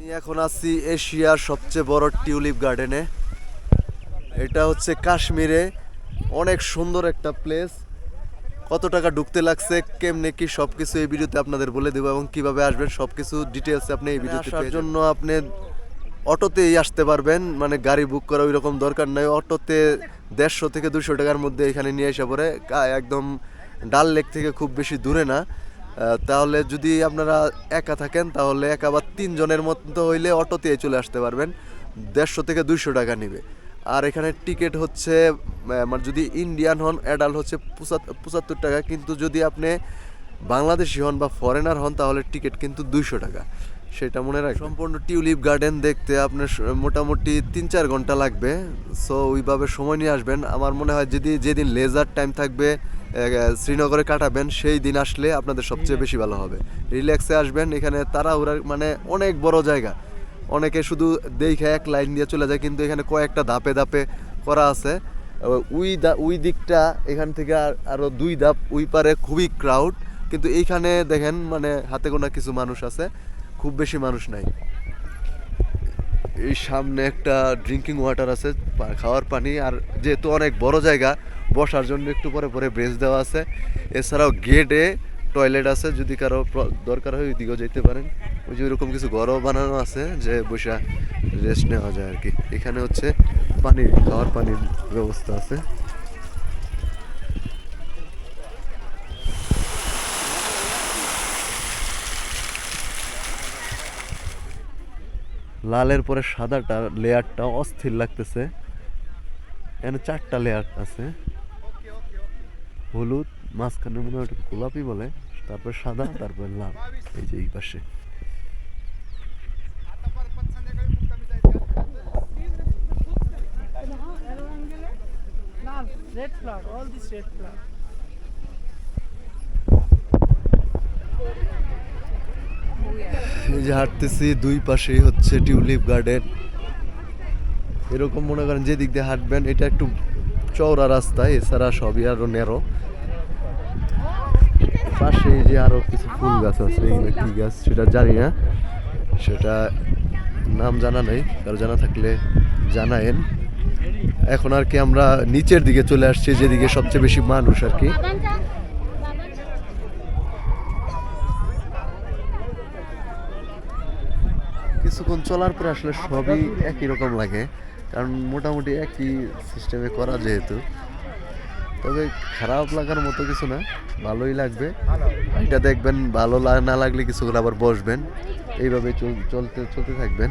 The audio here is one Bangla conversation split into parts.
আমি এখন আছি এশিয়ার সবচেয়ে বড় টিউলিপ গার্ডেনে। এটা হচ্ছে কাশ্মীরে অনেক সুন্দর একটা প্লেস। কত টাকা ঢুকতে লাগছে কেমনে কি সবকিছু এই ভিডিওতে আপনাদের বলে দেবো এবং কীভাবে আসবেন সবকিছু ডিটেলস আপনি এই ভিডিওতে আসার জন্য আপনি অটোতেই আসতে পারবেন মানে গাড়ি বুক করা ওই রকম দরকার নাই। অটোতে দেড়শো থেকে দুশো টাকার মধ্যে এখানে নিয়ে এসে পড়ে একদম ডাল লেক থেকে খুব বেশি দূরে না। তাহলে যদি আপনারা একা থাকেন, তাহলে একা বা তিনজনের মতো হইলে অটোতে চলে আসতে পারবেন। দেড়শো থেকে দুইশো টাকা নেবে। আর এখানে টিকিট হচ্ছে মানে যদি ইন্ডিয়ান হন, অ্যাডাল্ট হচ্ছে পঁচাত্তর টাকা। কিন্তু যদি আপনি বাংলাদেশি হন বা ফরেনার হন, তাহলে টিকিট কিন্তু দুইশো টাকা। সেটা মনে রাখবেন। সম্পূর্ণ টিউলিপ গার্ডেন দেখতে আপনার মোটামুটি তিন চার ঘণ্টা লাগবে। সো ওইভাবে সময় নিয়ে আসবেন। আমার মনে হয় যদি, যেদিন লেজার টাইম থাকবে শ্রীনগরে কাটাবেন, সেই দিন আসলে আপনাদের সবচেয়ে বেশি ভালো হবে। রিল্যাক্সে আসবেন, এখানে তাড়াহুড়ার মানে অনেক বড় জায়গা। অনেকে শুধু দেখে এক লাইন দিয়ে চলে যায়, কিন্তু এখানে কয়েকটা ধাপে ধাপে করা আছে। উই দা উই দিকটা, এখান থেকে আর আরও দুই ধাপ উই পারে খুবই ক্রাউড কিন্তু এইখানে দেখেন মানে হাতে গোনা কিছু মানুষ আছে, খুব বেশি মানুষ নাই। এই সামনে একটা ড্রিঙ্কিং ওয়াটার আছে খাওয়ার পানি, আর যেহেতু অনেক বড় জায়গা বসার জন্য একটু পরে পরে ব্রেঞ্চ দেওয়া আছে। এছাড়াও গেটে টয়লেট আছে, যদি কারও দরকার হয় ওইদিকেও যেতে পারেন। ওই যে ওইরকম কিছু ঘরও বানানো আছে যে বসে রেস্ট নেওয়া যায় আর কি। এখানে হচ্ছে পানি খাওয়ার পানির ব্যবস্থা আছে। লালের পরে সাদাটা লেয়ারটা অস্থির লাগতেছে। এখানে চারটা লেয়ার আছে। হলুদ, মাঝখানে মনে হয় গোলাপি বলে, তারপর সাদা, তারপর লাল, এই যে এই পাশে। red যে হাঁটতেছি, দুই পাশেই হচ্ছে টিউলিপ গার্ডেন। এরকম মনে করেন যে দিক দিয়ে হাঁটবেন, এটা একটু চওড়া রাস্তা, এছাড়া সবই আরও নেরো পাশে যে আরও কিছু ফুল গাছ আছে এগুলো কি গাছ, সেটা জানি না। সেটা নাম জানা নেই, কারও জানা থাকলে জানায়েন। এখন আর কি আমরা নিচের দিকে চলে আসছি, যেদিকে সবচেয়ে বেশি মানুষ আর কি। কিছুক্ষণ চলার পরে আসলে সবই একই রকম লাগে। কারণ মোটামুটি একই সিস্টেমে করা যেহেতু। তবে খারাপ লাগার মতো কিছু না, ভালোই লাগবে। এটা দেখবেন, ভালো না লাগলে কিছুক্ষণ আবার বসবেন। এইভাবে চল- চলতে চলতে থাকবেন।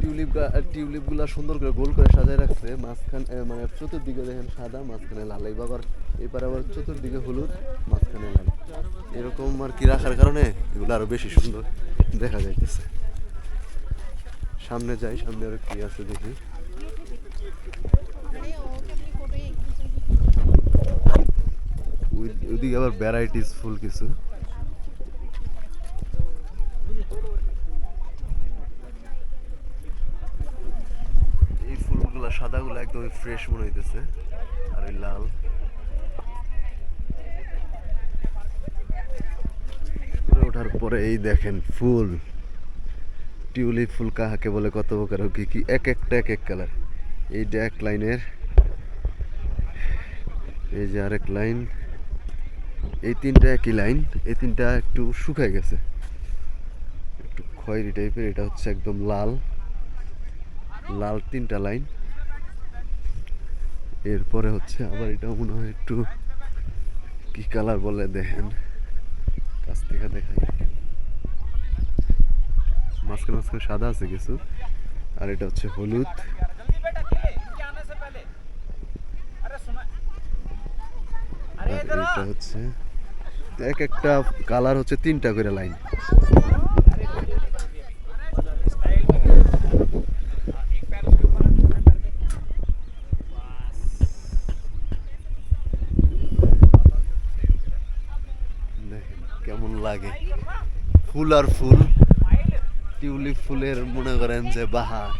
টিউলিপ টিউলিপগুলো সুন্দর করে গোল করে সাজায় রাখছে। মাঝখানে মানে চতুর্দিকে দেখেন সাদা, মাঝখানে লাল। এইবার আবার এবার আবার চতুর্দিকে হলুদ, মাঝখানে লাল। এরকম আর কি রাখার কারণে এগুলো আরও বেশি সুন্দর দেখা যাইতেছে। সামনে যাই, সামনে আরও কি আছে দেখি। ওই- ওইদিকে আবার ভ্যারাইটিস ফুল কিছু। এই ফুলগুলো, সাদাগুলো একদমই ফ্রেশ মনে হইতেছে, আর ওই লাল। ওঠার পরে এই দেখেন ফুল। টিউলিপ ফুল কাহাকে বলে কত প্রকার ও কি কি, এক একটা, এক এক কালার এই যে এক লাইনের, এই যে আরেক লাইন। এই তিনটা একই লাইন, এই তিনটা একটু শুকায় গেছে। একটু খয়েরি টাইপের, এটা হচ্ছে একদম লাল। লাল তিনটা লাইন। এরপরে হচ্ছে আবার এটা মনে হয় একটু কি কালার বলে, দেখেন। কাছ থেকে দেখাই। মাঝখানে মাঝখানে সাদা আছে কিছু। আর এটা হচ্ছে হলুদ। এটা হচ্ছে এক একটা কালার হচ্ছে তিনটা করে লাইন। কেমন লাগে। ফুল আর ফুল। টিউলিপ ফুলের মনে করেন যে বাহার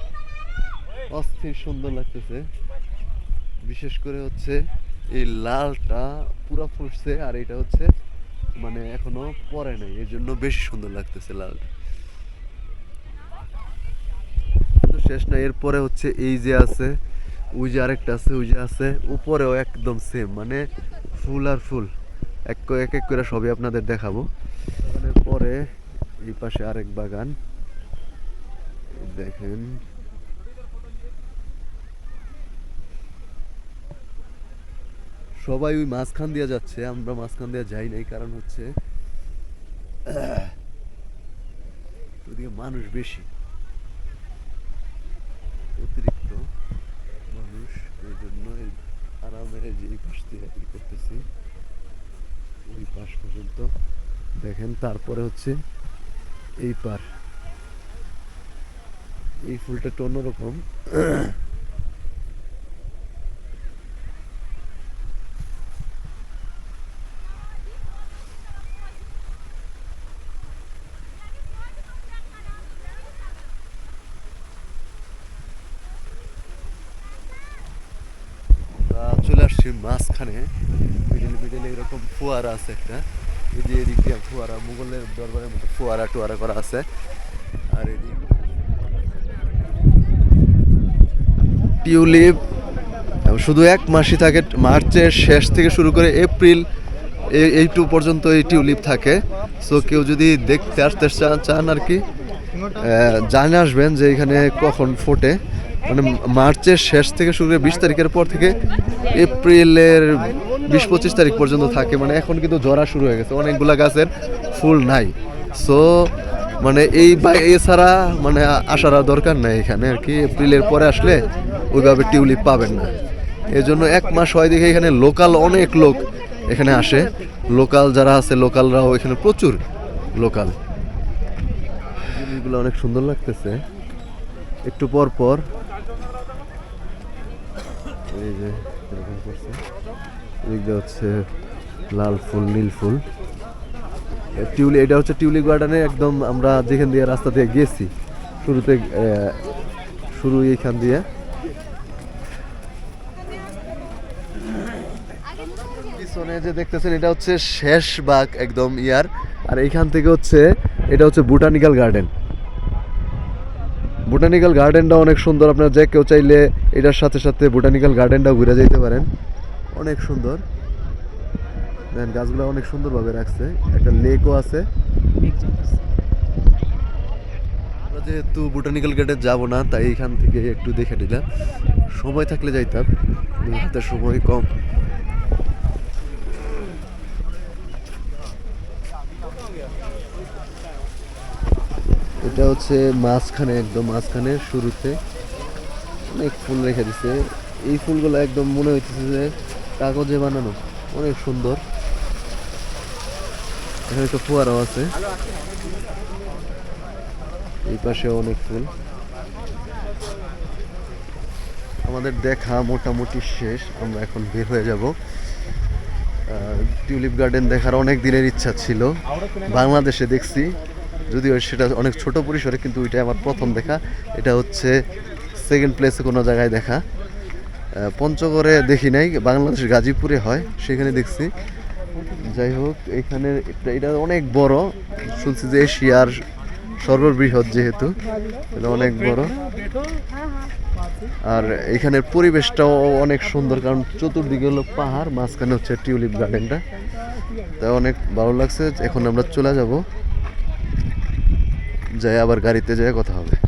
অস্থির সুন্দর লাগতেছে। বিশেষ করে হচ্ছে এই লালটা পুরো ফুটছে আর এটা হচ্ছে মানে এখনও পরে নাই এই জন্য বেশি সুন্দর লাগতেছে লালটা। শেষ না এরপরে হচ্ছে এই যে আছে, ওই যে আরেকটা আছে, ওই যে আছে, উপরেও একদম সেম মানে ফুল আর ফুল। এক এক করে সবই আপনাদের দেখাবো। পরে এই পাশে আরেক বাগান। দেখেন। সবাই ওই মাঝখান দিয়ে যাচ্ছে, আমরা মাঝখান দিয়ে যাই নাই, কারণ হচ্ছে, ওদিকে মানুষ বেশি। অতিরিক্ত মানুষ, এই জন্য আরামে যে এই পাশ দিয়ে করতেছি, ওই পাশ পর্যন্ত। দেখেন, তারপরে হচ্ছে এই পার। এই ফুলটা একটু অন্যরকম। চলে আসছি মাঝখানে। মিডিল মিডিল এরকম ফোয়ারা আছে একটা। এই যে এদিক দিয়ে ফোয়ারা, মুঘলের দরবারের মতো ফোয়ারা টুয়ারা করা আছে। আর এদিক টিউলিপ শুধু এক মাসই থাকে, মার্চের শেষ থেকে শুরু করে এপ্রিল এই এইটু পর্যন্ত এই টিউলিপ থাকে। সো কেউ যদি দেখতে আসতে চান আর কি জানে আসবেন যে এখানে কখন ফোটে। মানে মার্চের শেষ থেকে শুরু করে বিশ তারিখের পর থেকে এপ্রিলের বিশ পঁচিশ তারিখ পর্যন্ত থাকে। মানে এখন কিন্তু ঝরা শুরু হয়ে গেছে, অনেকগুলা গাছের ফুল নাই। সো মানে এই এছাড়া মানে আসার দরকার নাই এখানে আর কি। এপ্রিলের পরে আসলে ওইভাবে টিউলিপ পাবেন না। এই জন্য এক মাস হয় দেখে এখানে লোকাল অনেক লোক এখানে আসে। লোকাল যারা আছে, লোকালরাও এখানে প্রচুর লোকাল। এগুলো অনেক সুন্দর লাগতেছে। একটু পর পর এই যে এরকম করছে। এদিক দিয়ে হচ্ছে লাল ফুল, নীল ফুল। টিউলি এটা হচ্ছে টিউলি গার্ডেনে একদম আমরা যেখান দিয়ে রাস্তা দিয়ে গেছি, শুরুতে শুরু এইখান দিয়ে। পিছনে যে দেখতেছেন, এটা হচ্ছে শেষ বাগ একদম ইয়ার। আর এইখান থেকে হচ্ছে, এটা হচ্ছে বুটানিক্যাল গার্ডেন। বুটানিক্যাল গার্ডেনটা অনেক সুন্দর, আপনারা যে কেউ চাইলে এটার সাথে সাথে বুটানিক্যাল গার্ডেনটাও ঘুরে যেতে পারেন। অনেক সুন্দর। দেখেন গাছগুলো অনেক সুন্দরভাবে রাখছে। একটা লেকও আছে। আমরা যেহেতু বোটানিক্যাল গার্ডেন যাব না, তাই এখান থেকে একটু দেখে নিলাম। সময় থাকলে যাইতাম হাতে সময় কম। এটা হচ্ছে মাঝখানে, একদম মাঝখানে, শুরুতে। অনেক ফুল রেখে দিছে। এই ফুলগুলো একদম মনে হইতেছে যে কাগজে বানানো। অনেক সুন্দর। এখানে একটা ফোয়ারাও আছে। এই পাশে অনেক ফুল। আমাদের দেখা মোটামুটি শেষ। আমরা এখন বের হয়ে যাব। টিউলিপ গার্ডেন দেখার অনেক দিনের ইচ্ছা ছিল। বাংলাদেশে দেখছি। যদিও সেটা অনেক ছোট পরিসরে, কিন্তু ওইটা আমার প্রথম দেখা। এটা হচ্ছে সেকেন্ড প্লেসে কোনো জায়গায় দেখা। পঞ্চগড়ে দেখি নাই। বাংলাদেশ গাজীপুরে হয়। সেখানে দেখছি। যাই হোক, এখানে এটা- অনেক বড়। শুনছি যে এশিয়ার সর্ববৃহৎ যেহেতু, এটা অনেক বড়। আর এখানের পরিবেশটাও অনেক সুন্দর, কারণ চতুর্দিকে হলো পাহাড়, মাঝখানে হচ্ছে টিউলিপ গার্ডেনটা। তাই অনেক ভালো লাগছে। এখন আমরা চলে যাব। যাই আবার গাড়িতে যাই, কথা হবে।